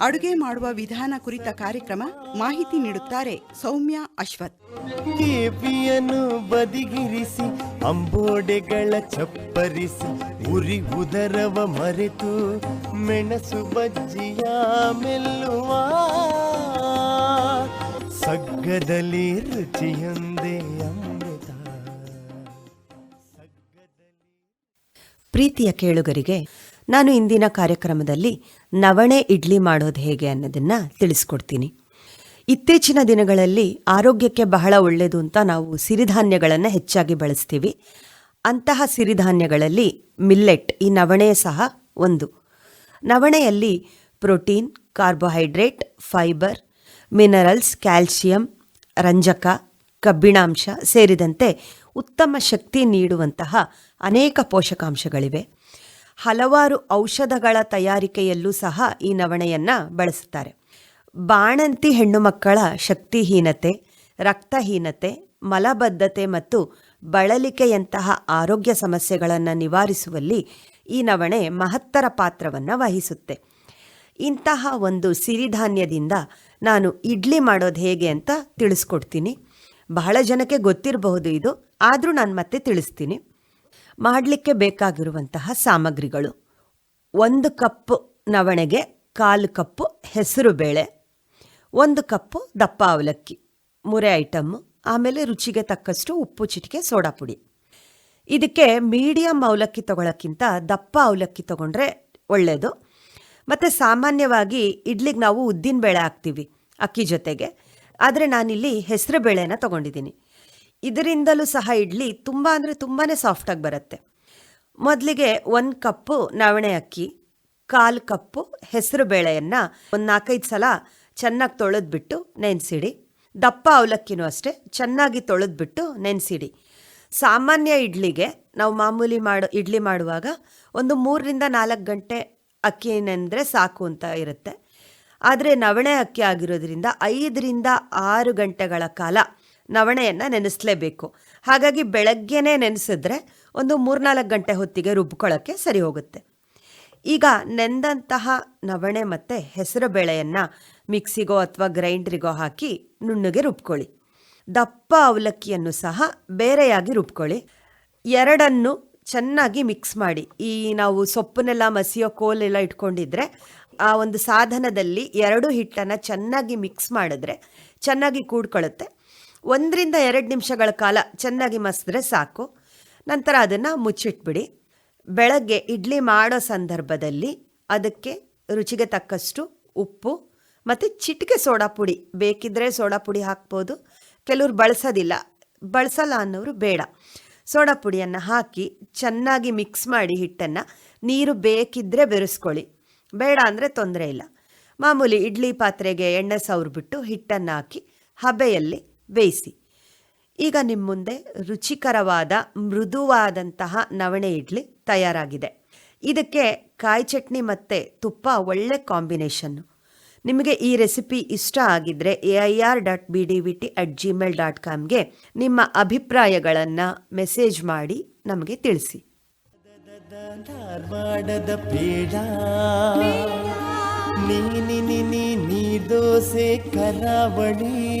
ಅಡುಗೆ ಮಾಡುವ ವಿಧಾನ ಕುರಿತ ಕಾರ್ಯಕ್ರಮ ಮಾಹಿತಿ ನೀಡುತ್ತಾರೆ ಸೌಮ್ಯ ಅಶ್ವಥ್. ಕೇಪಿಯನ್ನು ಬದಿಗಿರಿಸಿ ಅಂಬೋಡೆಗಳ ಚಪ್ಪರಿಸಿ ಉರಿ ಉದರವ ಮರೆತು ಮೆಣಸು ಬಜ್ಜಿಯ ಮೆಲ್ಲುವ. ಸಗ್ಗದಲ್ಲಿ ರುಚಿಯೊಂದೇ ಅಮೃತ. ಪ್ರೀತಿಯ ಕೇಳುಗರಿಗೆ ನಾನು ಇಂದಿನ ಕಾರ್ಯಕ್ರಮದಲ್ಲಿ ನವಣೆ ಇಡ್ಲಿ ಮಾಡೋದು ಹೇಗೆ ಅನ್ನೋದನ್ನು ತಿಳಿಸ್ಕೊಡ್ತೀನಿ. ಇತ್ತೀಚಿನ ದಿನಗಳಲ್ಲಿ ಆರೋಗ್ಯಕ್ಕೆ ಬಹಳ ಒಳ್ಳೆಯದು ಅಂತ ನಾವು ಸಿರಿಧಾನ್ಯಗಳನ್ನು ಹೆಚ್ಚಾಗಿ ಬಳಸ್ತೀವಿ. ಅಂತಹ ಸಿರಿಧಾನ್ಯಗಳಲ್ಲಿ ಮಿಲ್ಲೆಟ್ ಈ ನವಣೆ ಸಹ ಒಂದು. ನವಣೆಯಲ್ಲಿ protein, carbohydrate, fibre, minerals, calcium, ರಂಜಕ, ಕಬ್ಬಿಣಾಂಶ ಸೇರಿದಂತೆ ಉತ್ತಮ ಶಕ್ತಿ ನೀಡುವಂತಹ ಅನೇಕ ಪೋಷಕಾಂಶಗಳಿವೆ. ಹಲವಾರು ಔಷಧಗಳ ತಯಾರಿಕೆಯಲ್ಲೂ ಸಹ ಈ ನವಣೆಯನ್ನು ಬಳಸುತ್ತಾರೆ. ಬಾಣಂತಿ ಹೆಣ್ಣು ಮಕ್ಕಳ ಶಕ್ತಿಹೀನತೆ, ರಕ್ತಹೀನತೆ, ಮಲಬದ್ಧತೆ ಮತ್ತು ಬಳಲಿಕೆಯಂತಹ ಆರೋಗ್ಯ ಸಮಸ್ಯೆಗಳನ್ನು ನಿವಾರಿಸುವಲ್ಲಿ ಈ ನವಣೆ ಮಹತ್ತರ ಪಾತ್ರವನ್ನು ವಹಿಸುತ್ತೆ. ಇಂತಹ ಒಂದು ಸಿರಿಧಾನ್ಯದಿಂದ ನಾನು ಇಡ್ಲಿ ಮಾಡೋದು ಹೇಗೆ ಅಂತ ತಿಳಿಸ್ಕೊಡ್ತೀನಿ. ಬಹಳ ಜನಕ್ಕೆ ಗೊತ್ತಿರಬಹುದು ಇದು, ಆದರೂ ನಾನು ಮತ್ತೆ ತಿಳಿಸ್ತೀನಿ. ಮಾಡಲಿಕ್ಕೆ ಬೇಕಾಗಿರುವಂತಹ ಸಾಮಗ್ರಿಗಳು. ಒಂದು ಕಪ್ಪು ನವಣೆಗೆ ಕಾಲು ಕಪ್ಪು ಹೆಸರು ಬೇಳೆ, ಒಂದು ಕಪ್ಪು ದಪ್ಪ ಅವಲಕ್ಕಿ, ಮೂರೇ ಐಟಮ್ಮು ಆಮೇಲೆ ರುಚಿಗೆ ತಕ್ಕಷ್ಟು ಉಪ್ಪು, ಚಿಟಿಕೆ, ಸೋಡಾ ಪುಡಿ. ಇದಕ್ಕೆ ಮೀಡಿಯಮ್ ಅವಲಕ್ಕಿ ತಗೊಳ್ಳೋಕ್ಕಿಂತ ದಪ್ಪ ಅವಲಕ್ಕಿ ತಗೊಂಡ್ರೆ ಒಳ್ಳೆಯದು ಮತ್ತು ಸಾಮಾನ್ಯವಾಗಿ ಇಡ್ಲಿಗೆ ನಾವು ಉದ್ದಿನ ಬೇಳೆ ಹಾಕ್ತೀವಿ ಅಕ್ಕಿ ಜೊತೆಗೆ, ಆದರೆ ನಾನಿಲ್ಲಿ ಹೆಸರು ಬೇಳೆನ ತಗೊಂಡಿದ್ದೀನಿ. ಇದರಿಂದಲೂ ಸಹ ಇಡ್ಲಿ ತುಂಬ ಅಂದರೆ ತುಂಬಾ ಸಾಫ್ಟಾಗಿ ಬರುತ್ತೆ. ಮೊದಲಿಗೆ ಒಂದು ಕಪ್ಪು ನವಣೆ ಅಕ್ಕಿ, ಕಾಲು ಕಪ್ಪು ಹೆಸರು ಬೇಳೆಯನ್ನು ಒಂದು ನಾಲ್ಕೈದು ಸಲ ಚೆನ್ನಾಗಿ ತೊಳೆದ್ಬಿಟ್ಟು ನೆನೆಸಿಡಿ. ದಪ್ಪ ಅವಲಕ್ಕಿನೂ ಅಷ್ಟೇ, ಚೆನ್ನಾಗಿ ತೊಳೆದ್ಬಿಟ್ಟು ನೆನೆಸಿಡಿ. ಸಾಮಾನ್ಯ ಇಡ್ಲಿಗೆ ನಾವು ಮಾಮೂಲಿ ಮಾಡೋ, ಇಡ್ಲಿ ಮಾಡುವಾಗ ಒಂದು ಮೂರರಿಂದ ನಾಲ್ಕು ಗಂಟೆ ಅಕ್ಕಿ ನೆನೆದ್ರೆ ಸಾಕು ಅಂತ ಇರುತ್ತೆ. ಆದರೆ ನವಣೆ ಅಕ್ಕಿ ಆಗಿರೋದ್ರಿಂದ ಐದರಿಂದ ಆರು ಗಂಟೆಗಳ ಕಾಲ ನವಣೆಯನ್ನು ನೆನೆಸಲೇಬೇಕು. ಹಾಗಾಗಿ ಬೆಳಗ್ಗೆನೇ ನೆನೆಸಿದ್ರೆ ಒಂದು ಮೂರ್ನಾಲ್ಕು ಗಂಟೆ ಹೊತ್ತಿಗೆ ರುಬ್ಕೊಳ್ಳೋಕ್ಕೆ ಸರಿ ಹೋಗುತ್ತೆ. ಈಗ ನೆಂದಂತಹ ನವಣೆ ಮತ್ತು ಹೆಸರು ಬೇಳೆಯನ್ನು ಮಿಕ್ಸಿಗೋ ಅಥವಾ ಗ್ರೈಂಡ್ರಿಗೋ ಹಾಕಿ ನುಣ್ಣಗೆ ರುಬ್ಕೊಳ್ಳಿ. ದಪ್ಪ ಅವಲಕ್ಕಿಯನ್ನು ಸಹ ಬೇರೆಯಾಗಿ ರುಬ್ಕೊಳ್ಳಿ. ಎರಡನ್ನು ಚೆನ್ನಾಗಿ ಮಿಕ್ಸ್ ಮಾಡಿ. ಈ ನಾವು ಸೊಪ್ಪನ್ನೆಲ್ಲ ಮಸಿಯೋ ಕೋಲೆಲ್ಲ ಇಟ್ಕೊಂಡಿದ್ರೆ ಆ ಒಂದು ಸಾಧನದಲ್ಲಿ ಎರಡು ಹಿಟ್ಟನ್ನು ಚೆನ್ನಾಗಿ ಮಿಕ್ಸ್ ಮಾಡಿದ್ರೆ ಚೆನ್ನಾಗಿ ಕೂಡ್ಕೊಳ್ಳುತ್ತೆ. ಒಂದರಿಂದ ಎರಡು ನಿಮಿಷಗಳ ಕಾಲ ಚೆನ್ನಾಗಿ ಮಸಿದ್ರೆ ಸಾಕು. ನಂತರ ಅದನ್ನು ಮುಚ್ಚಿಟ್ಬಿಡಿ. ಬೆಳಗ್ಗೆ ಇಡ್ಲಿ ಮಾಡೋ ಸಂದರ್ಭದಲ್ಲಿ ಅದಕ್ಕೆ ರುಚಿಗೆ ತಕ್ಕಷ್ಟು ಉಪ್ಪು ಮತ್ತು ಚಿಟಿಕೆ ಸೋಡಾ ಪುಡಿ. ಬೇಕಿದ್ದರೆ ಸೋಡಾ ಪುಡಿ ಹಾಕ್ಬೋದು. ಕೆಲವ್ರು ಬಳಸೋದಿಲ್ಲ. ಬಳಸಲ್ಲ ಅನ್ನೋರು ಬೇಡ. ಸೋಡಾ ಪುಡಿಯನ್ನು ಹಾಕಿ ಚೆನ್ನಾಗಿ ಮಿಕ್ಸ್ ಮಾಡಿ ಹಿಟ್ಟನ್ನು ನೀರು ಬೇಕಿದ್ದರೆ ಬೆರೆಸ್ಕೊಳ್ಳಿ. ಬೇಡ ಅಂದರೆ ತೊಂದರೆ ಇಲ್ಲ. ಮಾಮೂಲಿ ಇಡ್ಲಿ ಪಾತ್ರೆಗೆ ಎಣ್ಣೆ ಸವ್ರಿಬಿಟ್ಟು ಹಿಟ್ಟನ್ನು ಹಾಕಿ ಹಬೆಯಲ್ಲಿ ಬೇಯಿಸಿ. ಈಗ ನಿಮ್ಮ ಮುಂದೆ ರುಚಿಕರವಾದ ಮೃದುವಾದಂತಹ ನವಣೆ ಇಡ್ಲಿ ತಯಾರಾಗಿದೆ. ಇದಕ್ಕೆ ಕಾಯಿ ಚಟ್ನಿ ಮತ್ತು ತುಪ್ಪ ಒಳ್ಳೆ ಕಾಂಬಿನೇಷನ್ನು ನಿಮಗೆ ಈ ರೆಸಿಪಿ ಇಷ್ಟ ಆಗಿದ್ದರೆ A I R dot B D V T at Gmail dot ಕಾಮ್ಗೆ ನಿಮ್ಮ ಅಭಿಪ್ರಾಯಗಳನ್ನು ಮೆಸೇಜ್ ಮಾಡಿ ನಮಗೆ ತಿಳಿಸಿ. ನೀ ದೋಸೆ ಕರಾವಳಿ.